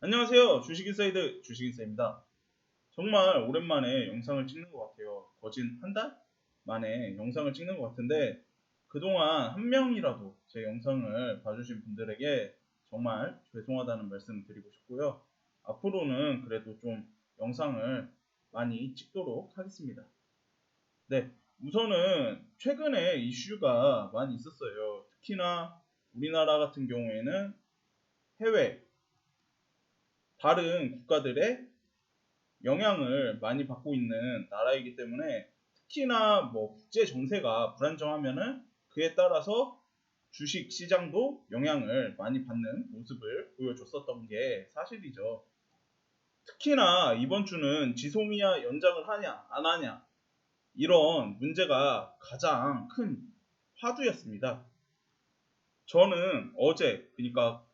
안녕하세요. 주식인사이드 주식인사입니다. 정말 오랜만에 영상을 찍는 것 같아요. 거진 한 달 만에 영상을 찍는 것 같은데 그동안 한 명이라도 제 영상을 봐주신 분들에게 정말 죄송하다는 말씀 드리고 싶고요. 앞으로는 그래도 좀 영상을 많이 찍도록 하겠습니다. 네, 우선은 최근에 이슈가 많이 있었어요. 특히나 우리나라 같은 경우에는 해외 다른 국가들의 영향을 많이 받고 있는 나라이기 때문에 특히나 뭐 국제 정세가 불안정하면은 그에 따라서 주식 시장도 영향을 많이 받는 모습을 보여줬었던 게 사실이죠. 특히나 이번 주는 지소미아 연장을 하냐 안 하냐 이런 문제가 가장 큰 화두였습니다. 저는 어제 그러니까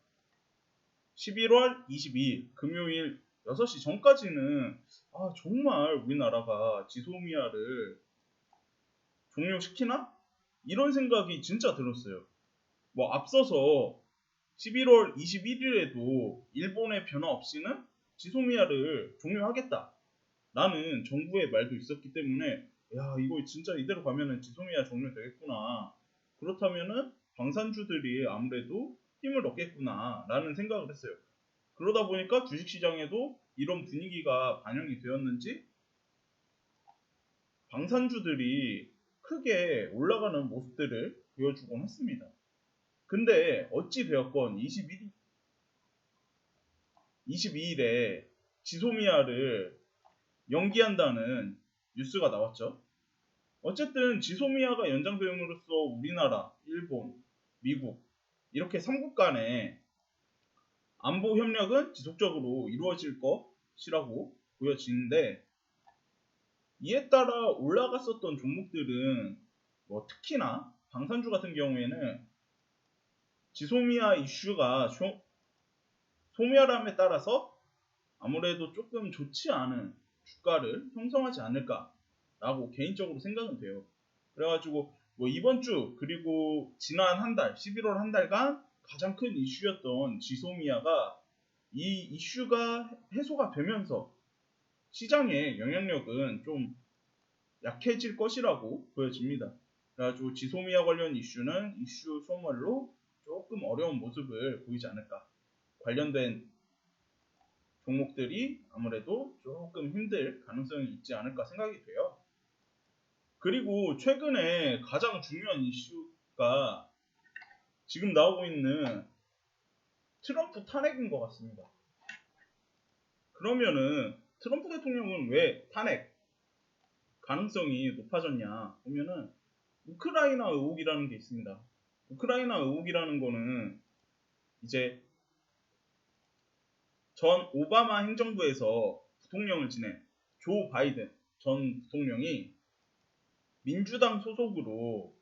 11월 22일 금요일 6시 전까지는 아 정말 우리나라가 지소미아를 종료시키나? 이런 생각이 진짜 들었어요. 뭐 앞서서 11월 21일에도 일본의 변화 없이는 지소미아를 종료하겠다. 라는 정부의 말도 있었기 때문에 야 이거 진짜 이대로 가면은 지소미아 종료되겠구나. 그렇다면은 방산주들이 아무래도 힘을 얻겠구나 라는 생각을 했어요. 그러다 보니까 주식시장에도 이런 분위기가 반영이 되었는지 방산주들이 크게 올라가는 모습들을 보여주곤 했습니다. 근데 어찌 되었건 21, 22일에 지소미아를 연기한다는 뉴스가 나왔죠. 어쨌든 지소미아가 연장됨으로써 우리나라, 일본, 미국 이렇게 3국 간의 안보 협력은 지속적으로 이루어질 것이라고 보여지는데 이에 따라 올라갔었던 종목들은 뭐 특히나 방산주 같은 경우에는 지소미아 이슈가 소, 소멸함에 따라서 아무래도 조금 좋지 않은 주가를 형성하지 않을까라고 개인적으로 생각은 돼요. 그래가지고 뭐 이번 주 그리고 지난 한 달, 11월 한 달간 가장 큰 이슈였던 지소미아가 이 이슈가 해소가 되면서 시장의 영향력은 좀 약해질 것이라고 보여집니다. 그래가지고 지소미아 관련 이슈는 이슈 소멸로 조금 어려운 모습을 보이지 않을까. 관련된 종목들이 아무래도 조금 힘들 가능성이 있지 않을까 생각이 돼요. 그리고 최근에 가장 중요한 이슈가 지금 나오고 있는 트럼프 탄핵인 것 같습니다. 그러면은 트럼프 대통령은 왜 탄핵 가능성이 높아졌냐 보면은 우크라이나 의혹이라는 게 있습니다. 우크라이나 의혹이라는 거는 이제 전 오바마 행정부에서 부통령을 지낸 조 바이든 전 부통령이 민주당 소속으로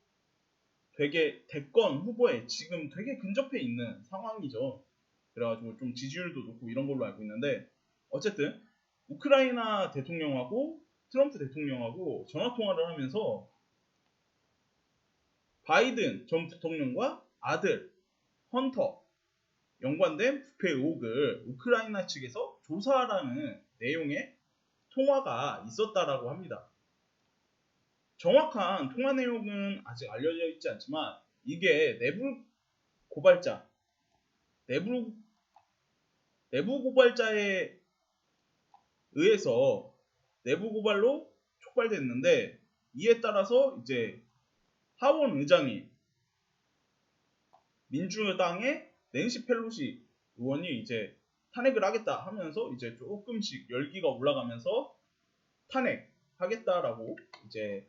되게 대권 후보에 지금 되게 근접해 있는 상황이죠. 그래가지고 좀 지지율도 높고 이런 걸로 알고 있는데 어쨌든 우크라이나 대통령하고 트럼프 대통령하고 전화 통화를 하면서 바이든 전 대통령과 아들 헌터 연관된 부패 의혹을 우크라이나 측에서 조사하라는 내용의 통화가 있었다라고 합니다. 정확한 통화 내용은 아직 알려져 있지 않지만 이게 내부 고발자, 내부 내부 고발자에 의해서 내부 고발로 촉발됐는데 이에 따라서 이제 하원 의장이 민주당의 낸시 펠로시 의원이 이제 탄핵을 하겠다 하면서 이제 조금씩 열기가 올라가면서 탄핵하겠다라고 이제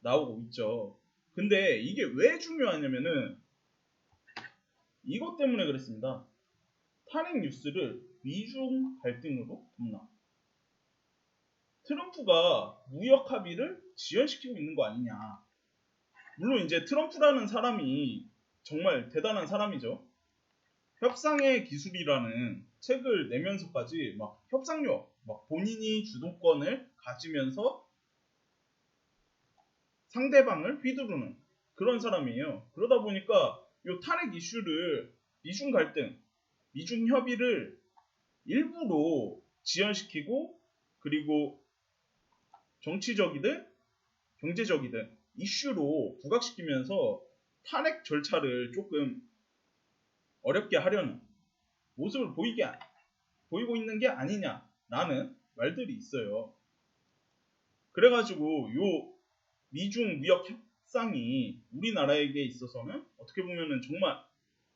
나오고 있죠. 근데 이게 왜 중요하냐면은 이것 때문에 그랬습니다. 탄핵 뉴스를 미중 갈등으로 덮나. 트럼프가 무역 합의를 지연시키고 있는 거 아니냐. 물론 이제 트럼프라는 사람이 정말 대단한 사람이죠. 협상의 기술이라는 책을 내면서까지 막 협상력, 막 본인이 주도권을 가지면서 상대방을 휘두르는 그런 사람이에요. 그러다 보니까 이 탄핵 이슈를 미중 갈등, 미중 협의를 일부러 지연시키고 그리고 정치적이든 경제적이든 이슈로 부각시키면서 탄핵 절차를 조금 어렵게 하려는 모습을 보이게 아- 보이고 있는 게 아니냐라는 말들이 있어요. 그래가지고 요 미중 무역 협상이 우리나라에게 있어서는 어떻게 보면은 정말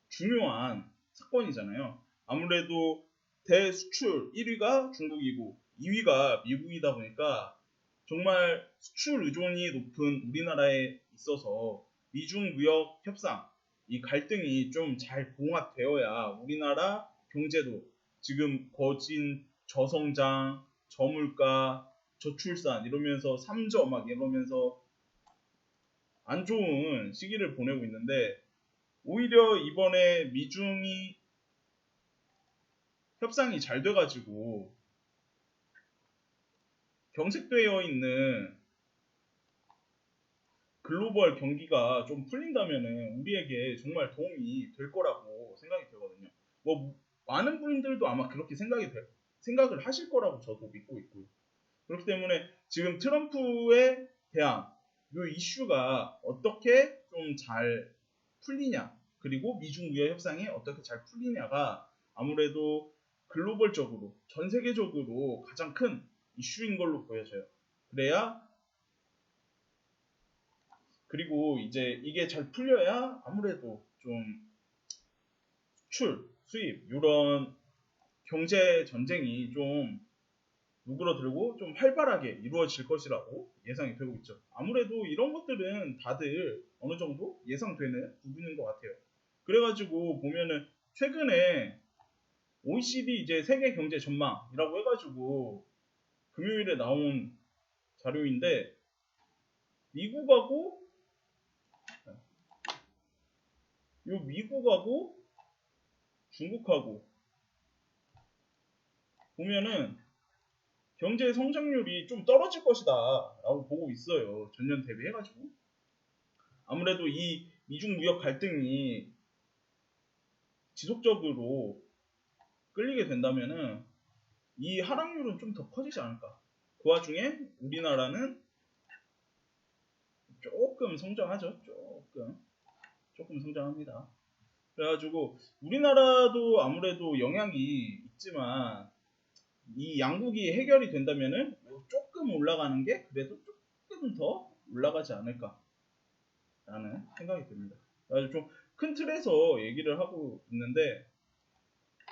중요한 사건이잖아요. 아무래도 대수출 1위가 중국이고 2위가 미국이다 보니까 정말 수출 의존이 높은 우리나라에 있어서 미중 무역 협상 이 갈등이 좀 잘 봉합되어야 우리나라 경제도 지금 거진 저성장, 저물가, 저출산 이러면서 3저 막 이러면서 안 좋은 시기를 보내고 있는데 오히려 이번에 미중이 협상이 잘 돼가지고 경색되어 있는 글로벌 경기가 좀 풀린다면은 우리에게 정말 도움이 될 거라고 생각이 되거든요. 뭐 많은 분들도 아마 그렇게 생각이 돼, 생각을 하실 거라고 저도 믿고 있고요. 그렇기 때문에 지금 트럼프에 대한 이 이슈가 어떻게 좀 잘 풀리냐 그리고 미중 무역 협상이 어떻게 잘 풀리냐가 아무래도 글로벌적으로 전 세계적으로 가장 큰 이슈인 걸로 보여져요. 그래야 그리고 이제 이게 잘 풀려야 아무래도 좀 수출, 수입 이런 경제 전쟁이 좀 누그러들고 좀 활발하게 이루어질 것이라고 예상이 되고 있죠. 아무래도 이런 것들은 다들 어느 정도 예상되는 부분인 것 같아요. 그래가지고 보면은 최근에 OECD 이제 세계 경제 전망이라고 해가지고 금요일에 나온 자료인데 미국하고 요 미국하고 중국하고 보면은 경제 성장률이 좀 떨어질 것이다 라고 보고 있어요. 전년 대비해가지고. 아무래도 이 미중 무역 갈등이 지속적으로 끌리게 된다면은 이 하락률은 좀 더 커지지 않을까. 그 와중에 우리나라는 조금 성장하죠. 조금. 조금 성장합니다. 그래가지고 우리나라도 아무래도 영향이 있지만 이 양국이 해결이 된다면은 뭐 조금 올라가는 게 그래도 조금 더 올라가지 않을까 라는 생각이 듭니다. 그래서 좀큰 틀에서 얘기를 하고 있는데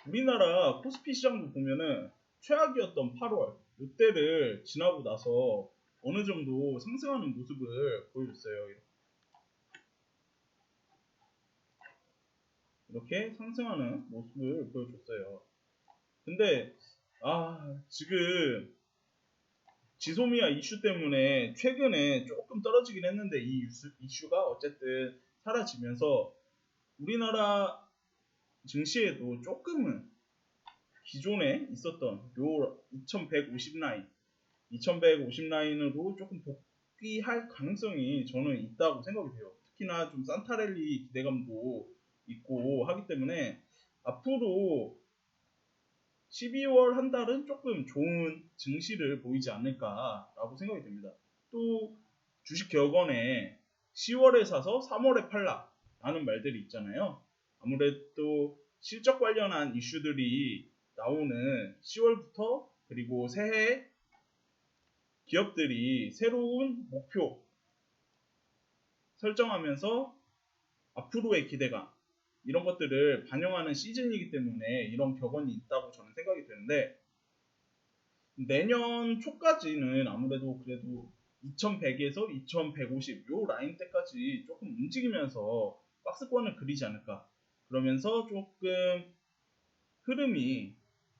우리나라 코스피 시장도 보면은 최악이었던 8월 이때를 지나고 나서 어느 정도 상승하는 모습을 보여줬어요. 이렇게 상승하는 모습을 보여줬어요. 근데 아 지금 지소미아 이슈 때문에 최근에 조금 떨어지긴 했는데 이 이슈, 가 어쨌든 사라지면서 우리나라 증시에도 조금은 기존에 있었던 요 2150 라인 2150 라인으로 조금 복귀할 가능성이 저는 있다고 생각이 돼요. 특히나 좀 산타랠리 기대감도 있고 하기 때문에 앞으로 12월 한 달은 조금 좋은 증시를 보이지 않을까라고 생각이 됩니다. 또 주식 격언에 10월에 사서 3월에 팔라 라는 말들이 있잖아요. 아무래도 실적 관련한 이슈들이 나오는 10월부터 그리고 새해 기업들이 새로운 목표 설정하면서 앞으로의 기대감 이런 것들을 반영하는 시즌이기 때문에 이런 격언이 있다고 저는 생각이 되는데 내년 초까지는 아무래도 그래도 2100에서 2150 요 라인 때까지 조금 움직이면서 박스권을 그리지 않을까 그러면서 조금 흐름이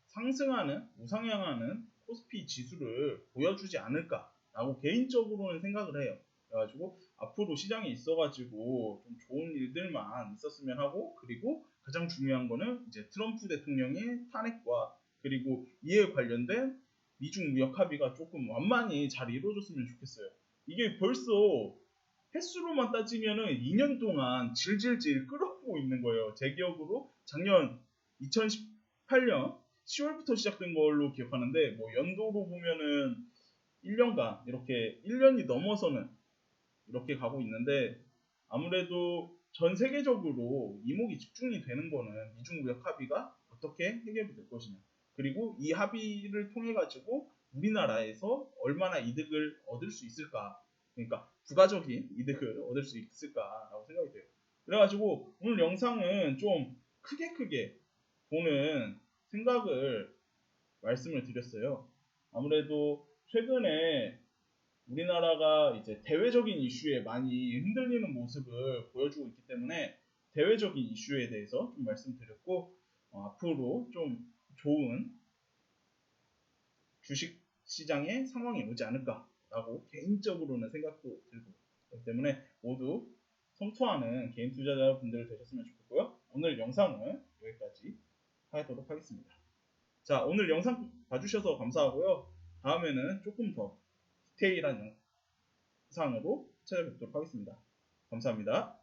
상승하는 우상향하는 코스피 지수를 보여주지 않을까라고 개인적으로는 생각을 해요. 그래가지고 앞으로 시장에 있어가지고 좀 좋은 일들만 있었으면 하고 그리고 가장 중요한 거는 이제 트럼프 대통령의 탄핵과 그리고 이에 관련된 미중 무역 합의가 조금 완만히 잘 이루어졌으면 좋겠어요. 이게 벌써 횟수로만 따지면은 2년 동안 질질질 끌어오고 있는 거예요. 제 기억으로 작년 2018년 10월부터 시작된 걸로 기억하는데 뭐 연도로 보면은 1년간 이렇게 1년이 넘어서는 이렇게 가고 있는데 아무래도 전 세계적으로 이목이 집중이 되는 거는 미중 무역 합의가 어떻게 해결이 될 것이냐 그리고 이 합의를 통해 가지고 우리나라에서 얼마나 이득을 얻을 수 있을까 그러니까 부가적인 이득을 얻을 수 있을까라고 생각이 돼요. 그래가지고 오늘 영상은 좀 크게 크게 보는 생각을 말씀을 드렸어요. 아무래도 최근에 우리나라가 이제 대외적인 이슈에 많이 흔들리는 모습을 보여주고 있기 때문에 대외적인 이슈에 대해서 좀 말씀드렸고 어, 앞으로 좀 좋은 주식 시장의 상황이 오지 않을까라고 개인적으로는 생각도 들고 그렇기 때문에 모두 성투하는 개인 투자자분들 되셨으면 좋겠고요. 오늘 영상은 여기까지 하도록 하겠습니다. 자, 오늘 영상 봐주셔서 감사하고요. 다음에는 조금 더 디테일한 영상으로 찾아뵙도록 하겠습니다. 감사합니다.